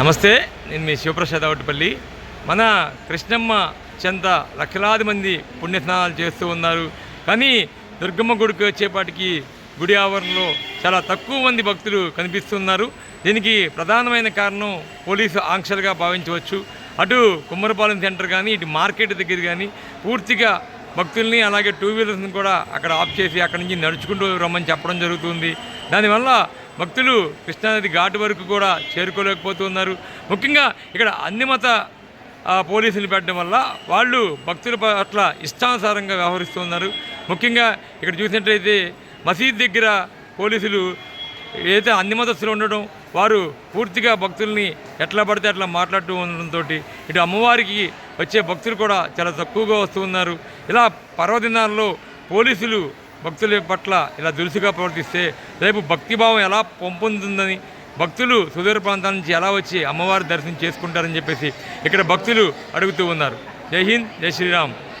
నమస్తే నేను మీ శివప్రసాద్ అవటిపల్లి. మన కృష్ణమ్మ చెంత లక్షలాది మంది పుణ్యస్నానాలు చేస్తూ ఉన్నారు. కానీ దుర్గమ్మ గుడికి వచ్చేపాటికి గుడి ఆవరణలో చాలా తక్కువ మంది భక్తులు కనిపిస్తున్నారు. దీనికి ప్రధానమైన కారణం పోలీసు ఆంక్షలుగా భావించవచ్చు. అటు కుమ్మరపాలెం సెంటర్ కానీ ఇటు మార్కెట్ దగ్గర కానీ పూర్తిగా భక్తుల్ని అలాగే టూ వీలర్స్ని కూడా అక్కడ ఆఫ్ చేసి అక్కడి నుంచి నడుచుకుంటూ రమ్మని చెప్పడం జరుగుతుంది. దానివల్ల భక్తులు కృష్ణానది ఘాటు వరకు కూడా చేరుకోలేకపోతున్నారు. ముఖ్యంగా ఇక్కడ అన్ని మత పోలీసులు పెట్టడం వల్ల వాళ్ళు భక్తుల పట్ల ఇష్టానుసారంగా వ్యవహరిస్తున్నారు. ముఖ్యంగా ఇక్కడ చూసినట్లయితే మసీద్ దగ్గర పోలీసులు ఏదైతే అన్ని మతస్థులు ఉండడం వారు పూర్తిగా భక్తుల్ని ఎట్లా పడితే అట్లా మాట్లాడుతూ ఉండడంతో ఇటు అమ్మవారికి వచ్చే భక్తులు కూడా చాలా తక్కువగా వస్తూ ఉన్నారు. ఇలా పర్వదినాల్లో పోలీసులు భక్తుల పట్ల ఇలా దురుసుగా ప్రవర్తిస్తే రేపు భక్తిభావం ఎలా పొందుతుందని భక్తులు సుదూర ప్రాంతాల నుంచి ఎలా వచ్చి అమ్మవారి దర్శనం చేసుకుంటారని చెప్పేసి ఇక్కడ భక్తులు అడుగుతూ ఉన్నారు. జై హింద్ జై శ్రీరామ్.